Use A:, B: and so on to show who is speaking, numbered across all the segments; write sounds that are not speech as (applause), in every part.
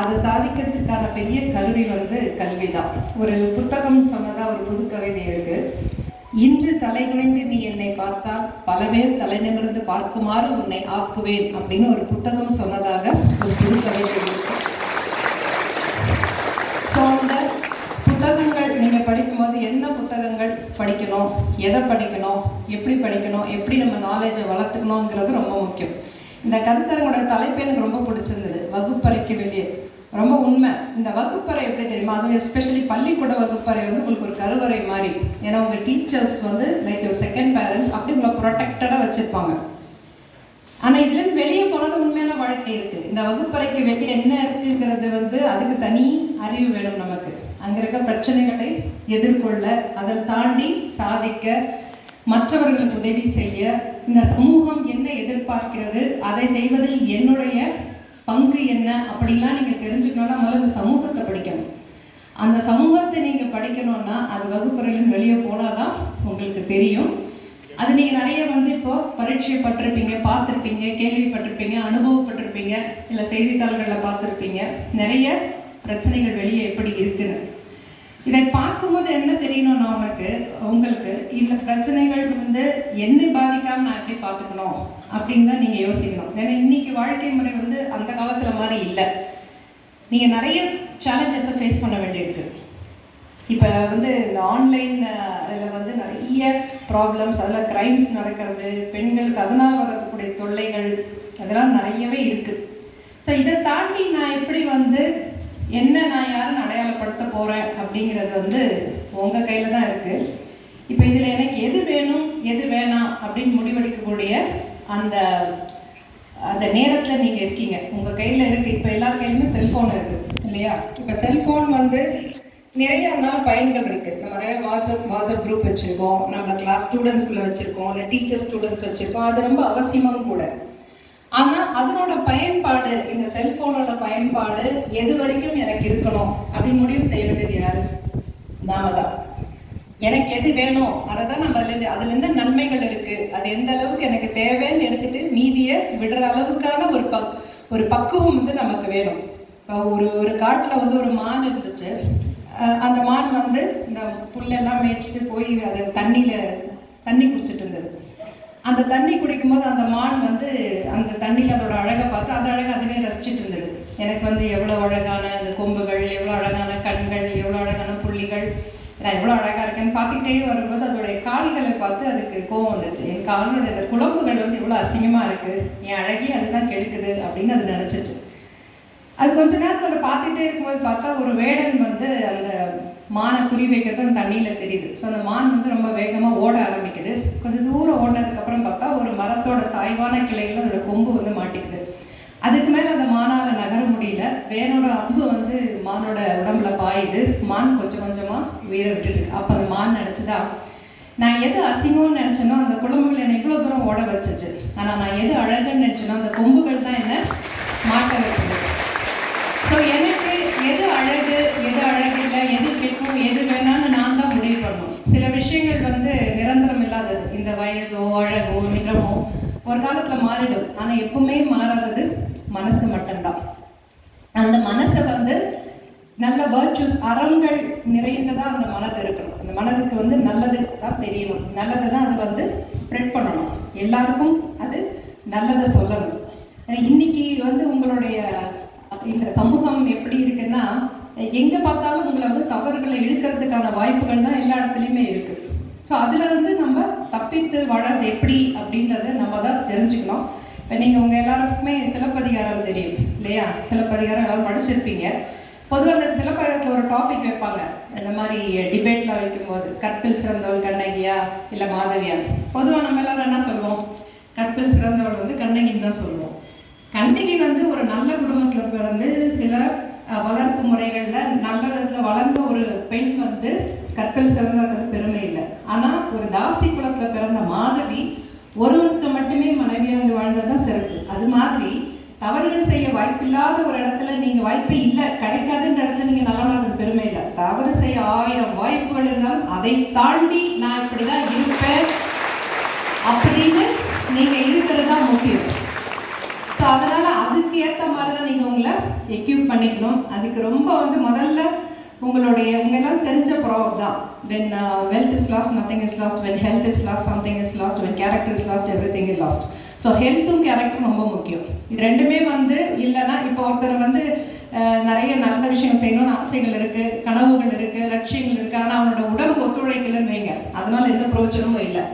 A: அதை சாதிக்கிறதுக்கான பெரிய கல்வி வந்து கல்வி தான் ஒரு புத்தகம் சொன்னதாக ஒரு புது கவிதை இருக்கு. இன்று தலைகுனிந்து நீ என்னை பார்த்தால் பல பேர் தலை நிமிர்ந்து பார்க்குமாறு உன்னை ஆக்குவேன் அப்படின்னு ஒரு புத்தகம் சொன்னதாக ஒரு புது கவிதை இருக்கு. ஸோ அந்த புத்தகங்கள் நீங்கள் படிக்கும்போது என்ன புத்தகங்கள் படிக்கணும்? எதை படிக்கணும்? எப்படி படிக்கணும்? எப்படி நம்ம நாலேஜை வளர்த்துக்கணுங்கிறது ரொம்ப இந்த கருத்தரங்கோட தலைப்பு எனக்கு ரொம்ப பிடிச்சிருந்தது. வகுப்பறைக்கு வெளியே. ரொம்ப உண்மை. இந்த வகுப்பறை எப்படி தெரியுமா? அதுவும் எஸ்பெஷலி பள்ளிக்கூட வகுப்பறை வந்து உங்களுக்கு ஒரு கருவறை மாதிரி. ஏன்னா உங்கள் டீச்சர்ஸ் வந்து லைக் செகண்ட் பேரண்ட்ஸ் அப்படி உங்களை ப்ரொடெக்டடாக வச்சுருப்பாங்க. ஆனால் இதுலேருந்து வெளியே போனது உண்மையான வாழ்க்கை இருக்குது இந்த வகுப்பறைக்கு வெளியே என்ன இருக்குங்கிறது வந்து அதுக்கு தனி அறிவு வேணும் நமக்கு. அங்கே இருக்க பிரச்சனைகளை எதிர்கொள்ள அதை தாண்டி சாதிக்க மற்றவர்களுக்கு உதவி செய்ய இந்த சமூகம் என்ன எதிர்பார்க்கிறது அதை செய்வதில் என்னுடைய பங்கு என்ன அப்படிலாம் நீங்கள் தெரிஞ்சுக்கணும்னா முதல்ல இந்த சமூகத்தை படிக்கணும். அந்த சமூகத்தை நீங்கள் படிக்கணும்னா அது வகுப்பறையிலேருந்து வெளியே போனால் தான் உங்களுக்கு தெரியும். அது நீங்கள் நிறைய வந்து இப்போ பரீட்சைப்பட்டிருப்பீங்க பார்த்துருப்பீங்க கேள்விப்பட்டிருப்பீங்க அனுபவப்பட்டிருப்பீங்க இல்லை செய்தித்தாள்களில் பார்த்துருப்பீங்க. நிறைய பிரச்சனைகள் வெளியே எப்படி இருக்குன்னு. இதை பார்க்கும்போது என்ன தெரியணும்னா உனக்கு உங்களுக்கு இந்த பிரச்சனைகள் வந்து என்ன பாதிக்காம நான் எப்படி பார்த்துக்கணும் அப்படின்னு தான் நீங்கள் யோசிக்கணும். ஏன்னா இன்னைக்கு வாழ்க்கை முறை வந்து அந்த காலத்தில் மாதிரி இல்லை. நீங்கள் நிறைய சேலஞ்சஸை ஃபேஸ் பண்ண வேண்டியிருக்கு. இப்போ வந்து இந்த ஆன்லைன் அதில் வந்து நிறைய ப்ராப்ளம்ஸ் அதில் க்ரைம்ஸ் நடக்கிறது பெண்களுக்கு அதனால் வரக்கூடிய தொல்லைகள் அதெல்லாம் நிறையவே இருக்குது ஸோ இதை தாண்டி நான் எப்படி வந்து என்ன நான் யாருன்னு அடையாளப்படுத்த போகிறேன் அப்படிங்கிறது வந்து உங்கள் கையில் தான் இருக்குது இப்போ இதில் எனக்கு எது வேணும் எது வேணாம் அப்படின்னு முடிவெடுக்கக்கூடிய அந்த அந்த நேரத்தில் நீங்கள் இருக்கீங்க. உங்கள் கையில் இருக்குது இப்போ எல்லார் கையிலுமே செல்ஃபோன் இருக்குது இல்லையா? இப்போ செல்ஃபோன் வந்து நிறைய அதனால பயன்கள் இருக்குது நம்ம நிறைய வாட்ஸ்அப் வாட்ஸ்அப் குரூப் வச்சுருக்கோம். நம்ம கிளாஸ் ஸ்டூடெண்ட்ஸ்குள்ளே வச்சுருக்கோம். இல்லை டீச்சர் ஸ்டூடெண்ட்ஸ் வச்சுருக்கோம். அது ரொம்ப அவசியமும் கூட. ஆனால் அதனோட பயன்பாடு இந்த செல்ஃபோனோட பயன்பாடு எது வரைக்கும் எனக்கு இருக்கணும் அப்படின்னு முடிவு செய்ய வேண்டியது யாரு? நாம தான். எனக்கு எது வேணும்? அதை தான் நம்ம அதுலேருந்து அதில் என்ன நன்மைகள் இருக்குது அது எந்த அளவுக்கு எனக்கு தேவைன்னு எடுத்துட்டு மீதியை விடுற அளவுக்கான ஒரு பக் ஒரு பக்குவம் வந்து நமக்கு வேணும். இப்போ ஒரு ஒரு காட்டில் வந்து ஒரு மான் இருந்துச்சு. அந்த மான் வந்து இந்த புல்லெல்லாம் மேய்ச்சிட்டு போய் அது தண்ணியில் தண்ணி குடிச்சிட்டு இருந்தது. அந்த தண்ணி குடிக்கும்போது அந்த மான் வந்து அந்த தண்ணியில் அதோட அழகை பார்த்து அது அழகை அதுவே ரசிச்சுட்டு இருந்தது. எனக்கு வந்து எவ்வளோ அழகான அந்த கொம்புகள் எவ்வளோ அழகான கண்கள் எவ்வளோ அழகான புள்ளிகள் நான் எவ்வளோ அழகாக இருக்கேன்னு பார்த்துக்கிட்டே வரும்போது அதோடைய கால்களை பார்த்து அதுக்கு கோவம் வந்துச்சு என் காலனுடைய அந்த குழம்புகள் வந்து இவ்வளோ அசிங்கமாக இருக்குது என் அழகி அதுதான் கெடுக்குது அப்படின்னு அது நினச்சிச்சு. அது கொஞ்ச நேரத்தில் அதை பார்த்துட்டே இருக்கும்போது பார்த்தா ஒரு வேடன் வந்து அந்த மானை குறி வைக்கிறது அந்த தண்ணியில் தெரியுது. ஸோ அந்த மான் வந்து ரொம்ப வேகமாக ஓட ஆரம்பிக்குது. கொஞ்சம் தூரம் ஓடினதுக்கப்புறம் பார்த்தா ஒரு மரத்தோட சாய்வான கிளையில் அதோட கொம்பு வந்து மாட்டிக்குது. அதுக்கு மேலே அந்த மானால் நகர முடியல. வேனோட அம்பு வந்து மானோட உடம்புல பாயுது. மான் கொஞ்சம் கொஞ்சமாக உயிரை விட்டுட்டு அப்போ அந்த மான் நினச்சிதா நான் எது அசிங்கம்னு நினச்சேனோ அந்த குழம்புகள் என்னை இவ்வளோ தூரம் ஓட வச்சுச்சு. ஆனால் நான் எது அழகுன்னு நினச்சேனோ அந்த கொம்புகள் தான் என்னை மாட்ட வச்சது ஸோ எனக்கு எது அழகு எது அழகில்லை எது வேணாலும் எது வேணாம்னு நான் தான் முடிவு பண்ணணும். சில விஷயங்கள் வந்து நிரந்தரம் இல்லாதது. இந்த வயதோ அழகோ நிறமோ ஒரு காலத்தில் மாறிடும். ஆனால் எப்பவுமே மாறாதது மனசு மட்டும்தான். அந்த மனசை வந்து நல்ல வேர்ச்சுஸ் அறங்கள் நிறைந்ததாக அந்த மனது இருக்கணும். அந்த மனதுக்கு வந்து நல்லது தான் தெரியணும். நல்லதை தான் அது வந்து ஸ்ப்ரெட் பண்ணணும். எல்லாருக்கும் அது நல்லதை சொல்லணும். இன்னைக்கு வந்து உங்களுடைய இந்த சமூகம் எப்படி இருக்குன்னா எங்க பார்த்தாலும் உங்களை வந்து தவறுகளை இழுக்கிறதுக்கான வாய்ப்புகள் தான் எல்லா இடத்துலையுமே இருக்கு. ஸோ அதுல வந்து நம்ம தப்பித்து வளர்றது எப்படி அப்படின்றத நம்ம தான் தெரிஞ்சுக்கலாம் இப்போ நீங்கள் உங்கள் எல்லாருக்குமே சிலப்பதிகாரம் தெரியும் இல்லையா? சிலப்பதிகாரம் எல்லாரும் படிச்சிருப்பீங்க. பொதுவாக அந்த சிலப்பதிகாரத்தில் ஒரு டாபிக் வைப்பாங்க. இந்த மாதிரி டிபேட்லாம் வைக்கும்போது கற்பில் சிறந்தவள் கண்ணகியா இல்லை மாதவியா? பொதுவாக நம்ம எல்லாரும் என்ன சொல்லுவோம் கற்பில் சிறந்தவள் வந்து கண்ணகின்னு தான் சொல்லுவோம் கண்ணகி வந்து ஒரு நல்ல குடும்பத்தில் பிறந்து சில வளர்ப்பு முறைகளில் நல்ல விதத்தில் வளர்ந்த ஒரு பெண் வந்து கற்கள் சிறந்தது பெருமை இல்லை. ஆனால் ஒரு தாசி குலத்தில் பிறந்த மாதவி ஒருவனுக்கு மட்டுமே மனைவியாக வந்து வாழ்ந்தது தான் சிறப்பு. அது மாதிரி தவறுகள் செய்ய வாய்ப்பில்லாத ஒரு இடத்துல நீங்கள் வாய்ப்பு இல்லை கிடைக்காதுன்ற இடத்துல நீங்கள் நல்லா நடந்தது பெருமை இல்லை. தவறு செய்ய ஆயிரம் வாய்ப்புகள் இருந்தாலும் அதை தாண்டி நான் இப்படி தான் இருப்பேன் அப்படின்னு நீங்கள் இருக்கிறது தான் முக்கியம். ஸோ அதனால் அதுக்கு ஏற்ற மாதிரி தான் நீங்கள் உங்களை எக்யூப் பண்ணிக்கணும். அதுக்கு ரொம்ப வந்து முதல்ல உங்களுடைய உங்களால் தெரிஞ்ச ப்ராப் தான். When wealth is lost nothing is lost when health is lost something is lost when character is lost everything is lost so ஹெல்த்தும் கேரக்டரும் ரொம்ப முக்கியம். இது ரெண்டுமே வந்து இல்லைன்னா இப்போ ஒருத்தர் வந்து நிறைய நல்ல விஷயம் செய்யணும்னு ஆசைகள் இருக்குது கனவுகள் இருக்குது லட்சியங்கள் இருக்குது ஆனால் அவனோட உடம்பு ஒத்துழைக்கலன்னு வைங்க. அதனால் எந்த பிரயோஜனமும் இல்லை.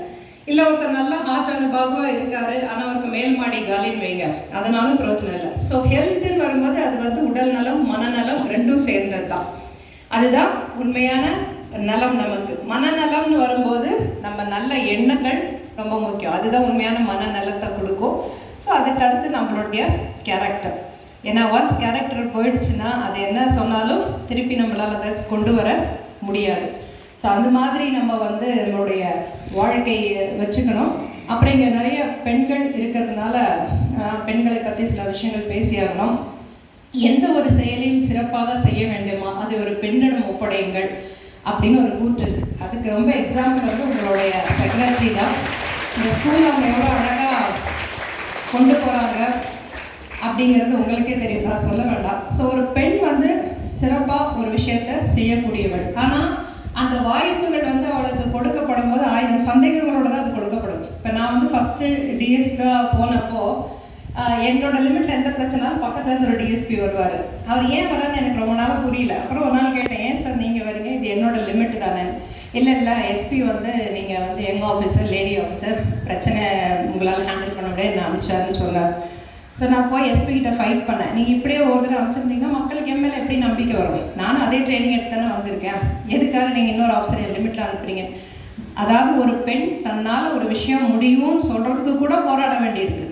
A: இல்லை ஒருத்தர் நல்லா ஆச்சார பாகுவா இருக்காரு ஆனால் அவருக்கு மேல் மாடி காலின்னு வைங்க. அதனால பிரயோஜனம் இல்லை. ஸோ ஹெல்த்துன்னு வரும்போது அது வந்து உடல் நலம் மனநலம் ரெண்டும் சேர்ந்தது தான் அதுதான் உண்மையான நலம் நமக்கு. மனநலம்னு வரும்போது நம்ம நல்ல எண்ணங்கள் ரொம்ப முக்கியம். அதுதான் உண்மையான மனநலத்தை கொடுக்கும். ஸோ அதுக்கு அடுத்து நம்மளுடைய கேரக்டர் ஏன்னா ஒன்ஸ் கேரக்டர் போயிடுச்சுன்னா அது என்ன சொன்னாலும் திருப்பி நம்மளால் அதை கொண்டு வர முடியாது. ஸோ அந்த மாதிரி நம்ம வந்து நம்மளுடைய வாழ்க்கையை வச்சுக்கணும். அப்புறம் இங்கே நிறைய பெண்கள் இருக்கிறதுனால பெண்களை பற்றி சில விஷயங்கள் பேசியாகணும். எந்த ஒரு செயலையும் சிறப்பாக செய்ய வேண்டுமா? அது ஒரு பெண்ணிடம் ஒப்படையுங்கள் அப்படின்னு ஒரு கூற்று இருக்கு. அதுக்கு ரொம்ப எக்ஸாம்பிள் வந்து உங்களுடைய செக்ரட்டரி தான். இந்த ஸ்கூல் அவங்க எவ்வளோ அழகாக கொண்டு போகிறாங்க அப்படிங்கிறது உங்களுக்கே தெரியும். நான் சொல்ல வேண்டாம். ஸோ ஒரு பெண் வந்து சிறப்பாக ஒரு விஷயத்தை செய்யக்கூடியவள். ஆனால் அந்த வாய்ப்புகள் வந்து அவளுக்கு கொடுக்கப்படும் போது ஆயிரம் சந்தேகங்களோட தான் அது கொடுக்கப்படும். இப்போ நான் வந்து ஃபஸ்ட்டு டிஎஸ்பியாக போனப்போ என்னோட லிமிட்டில் எந்த பிரச்சனாலும் பக்கத்தில் இருந்து ஒரு டிஎஸ்பி வருவார். அவர் ஏன் வரான்னு எனக்கு ரொம்ப நாள் புரியல. அப்புறம் ஒரு நாள் கேட்டேன் ஏன் சார் நீங்கள் வரீங்க? இது என்னோட லிமிட் தானே. இல்லை இல்லை எஸ்பி வந்து நீங்கள் வந்து எங்கள் ஆஃபீஸர் லேடி ஆஃபீஸர் பிரச்சனை உங்களால் ஹேண்டில் பண்ண முடியாது நான் அனுப்பிச்சாருன்னு சொன்னார். ஸோ நான் போய் எஸ்பி கிட்ட ஃபைட் பண்ணேன். நீங்கள் இப்படியே ஒரு தடவை அமைச்சிருந்தீங்கன்னா மக்களுக்கு என் மேலே எப்படி நம்பிக்கை வரும்? நானும் அதே ட்ரைனிங் எடுத்து தானே வந்திருக்கேன். எதுக்காக நீங்கள் இன்னொரு ஆஃபீஸர் லிமிட்டில் அனுப்புறீங்க? அதாவது ஒரு பெண் தன்னால் ஒரு விஷயம் முடியும்னு சொல்கிறதுக்கு கூட போராட வேண்டியிருக்கு.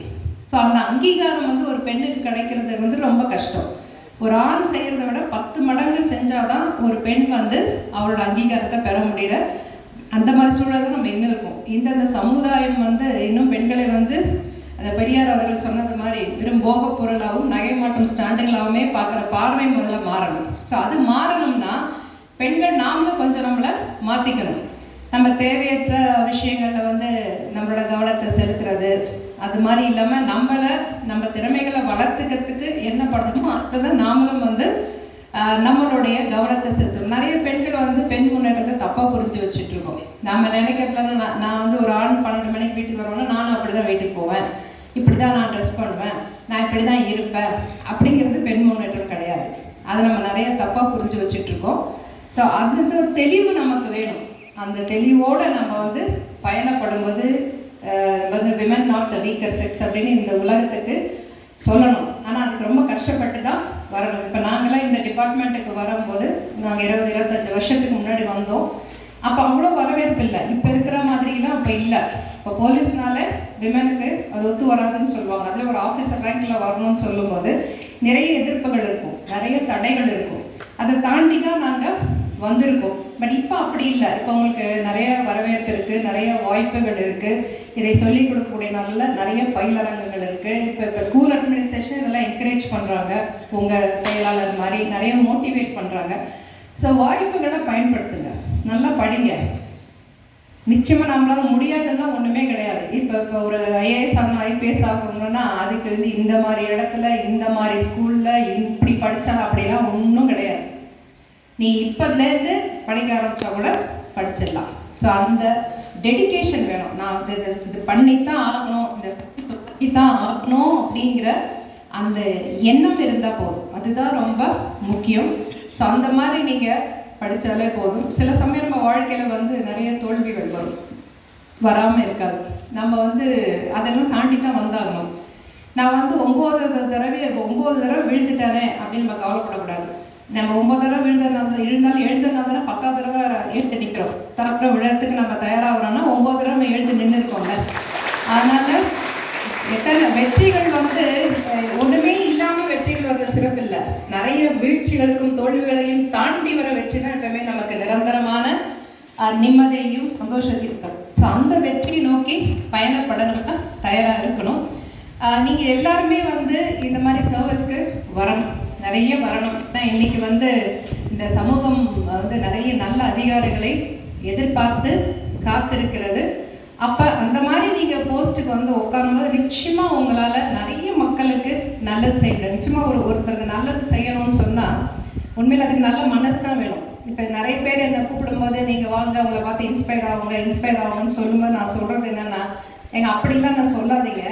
A: ஸோ அந்த அங்கீகாரம் வந்து ஒரு பெண்ணுக்கு கிடைக்கிறது வந்து ரொம்ப கஷ்டம். ஒரு ஆண் செய்கிறத விட பத்து மடங்கு செஞ்சால் தான் ஒரு பெண் வந்து அவளோட அங்கீகாரத்தை பெற முடியல. அந்த மாதிரி சூழல் தான் நம்ம இன்னும் இருக்கோம். இந்த சமுதாயம் வந்து இன்னும் பெண்களை வந்து அந்த பெரியார் அவர்கள் சொன்னது மாதிரி வெறும் போக பொருளாகவும் நகை மாட்டும் ஸ்டாண்டுகளாகவுமே பார்க்குற பார்வை முதல்ல மாறணும். ஸோ அது மாறணும்னா பெண்கள் நாமளும் கொஞ்சம் நம்மளை மாற்றிக்கணும் நம்ம தேவையற்ற விஷயங்களில் வந்து நம்மளோட கவனத்தை செலுத்துறது அது மாதிரி இல்லாமல் நம்மளை நம்ம திறமைகளை வளர்த்துக்கிறதுக்கு என்ன பண்ணணுமோ அதை நாமளும் வந்து நம்மளுடைய கவனத்தை செலுத்தணும். நிறைய பெண்கள் வந்து பெண் முன்னேற்றத்தை தப்பாக புரிஞ்சு வச்சுட்ருக்கோம் நம்ம நினைக்கிறதுல நான் நான் வந்து ஒரு ஆண் பன்னெண்டு மணிக்கு வீட்டுக்கு வரணும்னா நானும் அப்படி தான் வீட்டுக்கு போவேன். இப்படி தான் நான் ட்ரெஸ் பண்ணுவேன் நான் இப்படி தான் இருப்பேன் அப்படிங்கிறது பெண் முன்னேற்றம் கிடையாது. அதை நம்ம நிறைய தப்பாக புரிஞ்சு வச்சுட்ருக்கோம் ஸோ அந்த தெளிவு நமக்கு வேணும். அந்த தெளிவோடு நம்ம வந்து பயணப்படும்போது வந்து women not the weaker sex அப்படின்னு இந்த உலகத்துக்கு சொல்லணும். ஆனால் அதுக்கு ரொம்ப கஷ்டப்பட்டு தான் வரணும். இப்போ நாங்களாம் இந்த டிபார்ட்மெண்ட்டுக்கு வரும்போது நாங்கள் இருபது இருபத்தஞ்சு வருஷத்துக்கு முன்னாடி வந்தோம். அப்போ அவ்வளோ வரவேற்பு இல்லை. இப்போ இருக்கிற மாதிரிலாம் அப்போ இல்லை. இப்போ போலீஸ்னால விமனுக்கு அது ஒத்து வராதுன்னு சொல்லுவாங்க. அதில் ஒரு ஆஃபீஸர் ரேங்கில் வரணும்னு சொல்லும்போது நிறைய எதிர்ப்புகள் இருக்கும். நிறைய தடைகள் இருக்கும். அதை தாண்டி தான் நாங்கள் வந்திருக்கோம். பட் இப்போ அப்படி இல்லை. இப்போ உங்களுக்கு நிறைய வரவேற்பு இருக்குது நிறைய வாய்ப்புகள் இருக்குது இதை சொல்லிக் கொடுக்கக்கூடிய நல்ல நிறைய பயிலரங்குகள் இருக்குது இப்போ இப்போ ஸ்கூல் அட்மினிஸ்ட்ரேஷன் இதெல்லாம் என்கரேஜ் பண்ணுறாங்க உங்கள் செயலாளர் மாதிரி நிறைய மோட்டிவேட் பண்ணுறாங்க ஸோ வாய்ப்புகளை பயன்படுத்துங்க. நல்லா படிங்க. நிச்சயமாக நம்மளால முடியாதெல்லாம் ஒன்றுமே கிடையாது. இப்போ இப்போ ஒரு ஐஏஎஸ் ஆகணும் ஐபிஎஸ் ஆகணும்னா அதுக்கு வந்து இந்த மாதிரி இடத்துல இந்த மாதிரி ஸ்கூலில் இப்படி படித்தா அப்படிலாம் ஒன்றும் கிடையாது. நீ இப்போதுலேருந்து படிக்க ஆரம்பித்தா கூட படிச்சிடலாம். ஸோ அந்த டெடிகேஷன் வேணும். நான் வந்து இது இது பண்ணித்தான் ஆகணும். இந்த பண்ணி தான் ஆகணும் அப்படிங்கிற அந்த எண்ணம் இருந்தால் போதும். அதுதான் ரொம்ப முக்கியம். ஸோ அந்த மாதிரி நீங்கள் படித்தாலே போதும். சில சமயம் நம்ம வாழ்க்கையில் வந்து நிறைய தோல்விகள் வரும். வராமல் இருக்காது. நம்ம வந்து அதெல்லாம் தாண்டி தான் வந்தாகணும். நான் வந்து ஒம்பது தடவை ஒம்பது தடவை விழுந்துட்டானே அப்படின்னு நம்ம கவலைப்படக்கூடாது. நம்ம ஒம்பது தடவை விழுந்ததுனால எழுந்தாலும் எழுந்ததுனால தானே பத்தாவது தடவை எழுந்து நிற்கிறோம் தரப்புற விழத்துக்கு நம்ம தயாராகிறோம்னா ஒம்பது தடவை நம்ம எழுந்து நின்று இருக்கோம்ல அதனால எத்தனை வெற்றிகள் வந்து ஒன்று ஒண்ணுமே இல்லாம வெற்றிகள் வர்ற சிறப்பு இல்லை நிறைய வீழ்ச்சிகளுக்கும் தோல்விகளையும் தாண்டி வர வெற்றி தான் எப்பவுமே நமக்கு நிரந்தரமான நிம்மதியையும் சந்தோஷத்தையும் தரும் ஸோ அந்த வெற்றியை நோக்கி பயணப்படணும்னா தயாராக இருக்கணும். நீங்கள் எல்லாருமே வந்து இந்த மாதிரி சர்வீஸ்க்கு வரணும். நிறைய வரணும். ஏன்னா இன்றைக்கி வந்து இந்த சமூகம் வந்து நிறைய நல்ல அதிகாரிகளை எதிர்பார்த்து காத்திருக்கிறது. அப்போ அந்த மாதிரி நீங்கள் போஸ்ட்டுக்கு வந்து உட்காரும்போது நிச்சயமாக உங்களால் நிறைய மக்களுக்கு நல்லது செய்ய முடியும் நிச்சயமாக ஒரு ஒருத்தருக்கு நல்லது செய்யணும்னு சொன்னால் உண்மையில் அதுக்கு நல்ல மனசு தான் வேணும். இப்போ நிறைய பேர் என்னை கூப்பிடும்போது நீங்கள் வாங்க அவங்கள பார்த்து இன்ஸ்பயர் ஆகுங்க இன்ஸ்பயர் ஆகுங்கன்னு சொல்லும்போது நான் சொல்கிறது என்னென்னா எங்கள் அப்படிலாம் நான் சொல்லாதீங்க.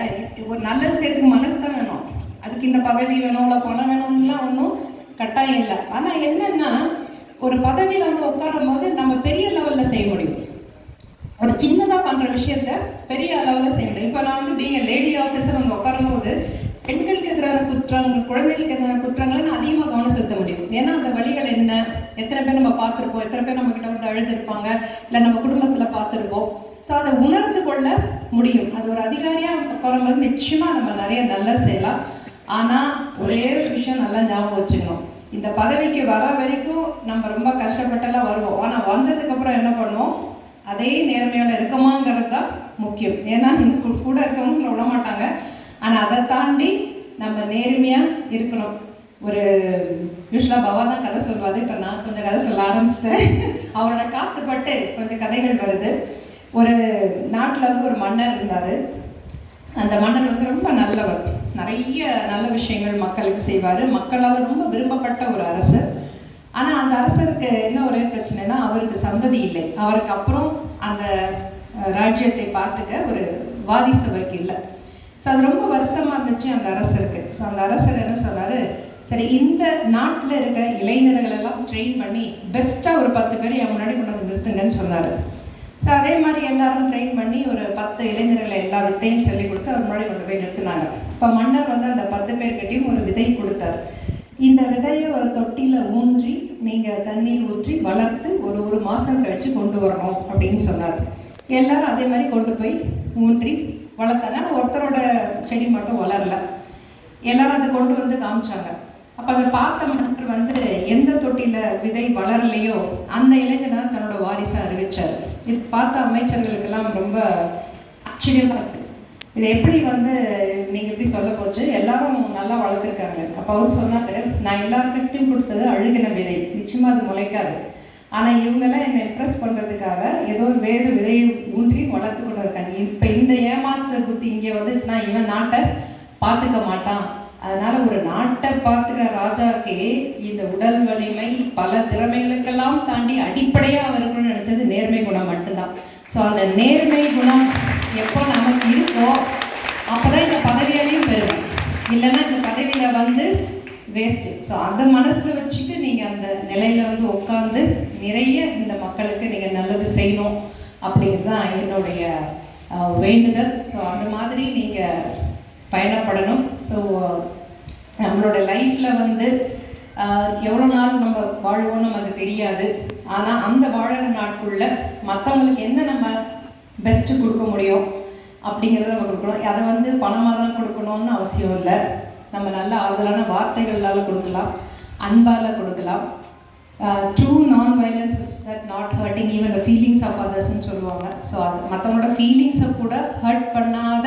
A: ஒரு நல்லது செய்யறதுக்கு மனசு தான் வேணும். அதுக்கு இந்த பதவி வேணும் இல்லை பணம் வேணும்லாம் ஒன்றும் கட்டாயம் இல்லை. ஆனால் என்னென்னா ஒரு பதவியில் வந்து உட்காரும் போது நம்ம பெரிய லெவலில் செய்ய முடியும். ஒரு சின்னதாக பண்ணுற விஷயத்த பெரிய அளவில் செய்ய முடியும் இப்போ நான் வந்து பீங்க லேடி ஆஃபீஸர் வந்து உட்காரும் போது பெண்களுக்கு எதிரான குற்றங்கள் குழந்தைகளுக்கு எதிரான குற்றங்களை நான் அதிகமாக கவனம் செலுத்த முடியும். ஏன்னா அந்த வழிகள் என்ன? எத்தனை பேர் நம்ம பார்த்துருப்போம்? எத்தனை பேர் நம்ம கிட்ட வந்து அழுதுருப்பாங்க? இல்லை நம்ம குடும்பத்தில் பார்த்துருப்போம். ஸோ அதை உணர்ந்து கொள்ள முடியும். அது ஒரு அதிகாரியாக உட்காரும்போது நிச்சயமாக நம்ம நிறைய நல்லா செய்யலாம். ஆனால் ஒரே ஒரு விஷயம் நல்லா ஞாபகம் வச்சுக்கணும். இந்த பதவிக்கு வர வரைக்கும் நம்ம ரொம்ப கஷ்டப்பட்டெல்லாம் வருவோம். ஆனால் வந்ததுக்கப்புறம் என்ன பண்ணுவோம்? அதே நேர்மையோட இருக்கமாங்கிறது தான் முக்கியம். ஏன்னா இந்த கூட இருக்கவங்க விட மாட்டாங்க. ஆனால் அதை தாண்டி நம்ம நேர்மையாக இருக்கணும். ஒரு யூஸ்வலாக பவா தான் கதை சொல்வாரு. இப்போ நான் கொஞ்சம் கதை சொல்ல ஆரம்பிச்சிட்டேன். (laughs) அவரோட காத்துப்பட்டு கொஞ்சம் கதைகள் வருது. ஒரு நாட்டில் வந்து ஒரு மன்னர் இருந்தார். அந்த மன்னர் வந்து ரொம்ப நல்லவர். நிறைய நல்ல விஷயங்கள் மக்களுக்கு செய்வார். மக்களால் ரொம்ப விரும்பப்பட்ட ஒரு அரசர். ஆனால் அந்த அரசருக்கு என்ன ஒரே பிரச்சனைனா அவருக்கு சந்ததி இல்லை. அவருக்கு அப்புறம் அந்த ராஜ்யத்தை பார்த்துக்க ஒரு வாரிசு அவருக்கு இல்லை. ஸோ அது ரொம்ப வருத்தமாக இருந்துச்சு அந்த அரசருக்கு. ஸோ அந்த அரசர் என்ன சொன்னார்? சரி இந்த நாட்டில் இருக்க இளைஞர்கள் எல்லாம் ட்ரெயின் பண்ணி பெஸ்ட்டாக ஒரு பத்து பேர் என் முன்னாடி கொண்டு வந்து நிறுத்துங்கன்னு சொன்னார். ஸோ அதே மாதிரி எல்லாரும் ட்ரெயின் பண்ணி ஒரு பத்து இளைஞர்களை எல்லா வித்தையும் சொல்லி கொடுத்து அவர் முன்னாடி கொண்டு போய் நிறுத்தினாங்க. இப்போ மன்னர் வந்து அந்த பத்து பேர்கிட்டையும் ஒரு விதை கொடுத்தார். இந்த விதையை ஒரு தொட்டியில் ஊன்றி நீங்கள் தண்ணீர் ஊற்றி வளர்த்து ஒரு ஒரு மாதம் கழித்து கொண்டு வரணும் அப்படின்னு சொன்னார். எல்லாரும் அதே மாதிரி கொண்டு போய் ஊன்றி வளர்த்தாங்க. ஆனால் ஒருத்தரோட செடி மட்டும் வளரல. எல்லாரும் அதை கொண்டு வந்து காமிச்சாங்க. அப்போ அதை பார்த்த மட்டும் வந்து எந்த தொட்டியில் விதை வளரலையோ அந்த இளைஞனை தன்னோட வாரிசாக அறிவிச்சார். இது பார்த்த அமைச்சர்களுக்கெல்லாம் ரொம்ப ஆச்சரியமாக இதை எப்படி வந்து நீங்கள் எப்படி சொல்ல போச்சு? எல்லாரும் நல்லா வளர்த்துருக்காங்க. அப்போ அவர் சொன்னாரு நான் எல்லாத்துக்கிட்டையும் கொடுத்தது அழுகின விதை. நிச்சயமாக அது முளைக்காது. ஆனால் இவங்கெல்லாம் என்னை இம்ப்ரெஸ் பண்ணுறதுக்காக ஏதோ ஒரு வேறு விதையை ஊன்றி வளர்த்து கொண்டு இருக்காங்க. இப்போ இந்த ஏமாத்து புத்தி இங்கே வந்துச்சுன்னா இவன் நாட்டை பார்த்துக்க மாட்டான். அதனால் ஒரு நாட்டை பார்த்துக்கிற ராஜாக்கே இந்த உடல் வலிமை பல திறமைகளுக்கெல்லாம் தாண்டி அடிப்படையாக அவருக்குன்னு நினச்சது நேர்மை குணம் மட்டும்தான். ஸோ அந்த நேர்மை குணம் எப்போ நமக்கு இருக்கோ அப்போதான் இந்த பதவியாலையும் பெறுவோம் இல்லைன்னா இந்த பதவியில் வந்து வேஸ்ட்டு ஸோ அந்த மனசில் வச்சுட்டு நீங்கள் அந்த நிலையில் வந்து உட்காந்து நிறைய இந்த மக்களுக்கு நீங்கள் நல்லது செய்யணும் அப்படிங்கிறது தான் என்னுடைய வேண்டுதல். ஸோ அந்த மாதிரி நீங்கள் பயணப்படணும். ஸோ நம்மளோட லைஃப்பில் வந்து எவ்வளோ நாள் நம்ம வாழ்வோம்னு நமக்கு தெரியாது. ஆனால் அந்த வாழற நாட்குள்ள மற்றவங்களுக்கு என்ன நம்ம பெஸ்ட்டு கொடுக்க முடியும் அப்படிங்கிறத நம்ம கொடுக்கணும். அதை வந்து பணமாக தான் கொடுக்கணும்னு அவசியம் இல்லை. நம்ம நல்ல ஆறுதலான வார்த்தைகளால் கொடுக்கலாம் அன்பால் கொடுக்கலாம். True non violence is that not hurting even the feelings of அதர்ஸ்ன்னு சொல்லுவாங்க. ஸோ அது மற்றவங்களோட ஃபீலிங்ஸை கூட ஹர்ட் பண்ணாத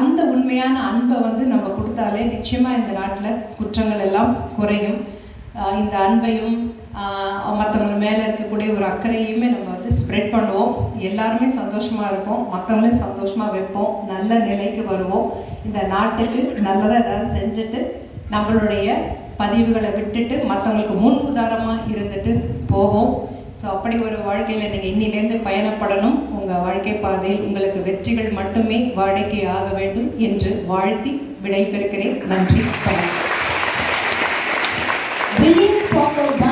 A: அந்த உண்மையான அன்பை வந்து நம்ம கொடுத்தாலே நிச்சயமாக இந்த நாட்டில் குற்றங்கள் எல்லாம் குறையும். இந்த அன்பையும் மற்றவங்க மேலே இருக்கக்கூடிய ஒரு அக்கறையுமே நம்ம வந்து ஸ்ப்ரெட் பண்ணுவோம். எல்லாருமே சந்தோஷமாக இருப்போம். மற்றவங்களையும் சந்தோஷமாக வைப்போம். நல்ல நிலைக்கு வருவோம். இந்த நாட்டுக்கு நல்லதாக ஏதாவது செஞ்சுட்டு நம்மளுடைய பதிவுகளை விட்டுட்டு மற்றவங்களுக்கு முன் உதாரணமாக இருந்துட்டு போவோம். ஸோ அப்படி ஒரு வாழ்க்கையில் நீங்கள் இன்னிலேருந்து பயணப்படணும். உங்கள் வாழ்க்கை பாதையில் உங்களுக்கு வெற்றிகள் மட்டுமே வாடிக்கை ஆக வேண்டும் என்று வாழ்த்தி விடைபெறுகிறேன். நன்றி. வணக்கம்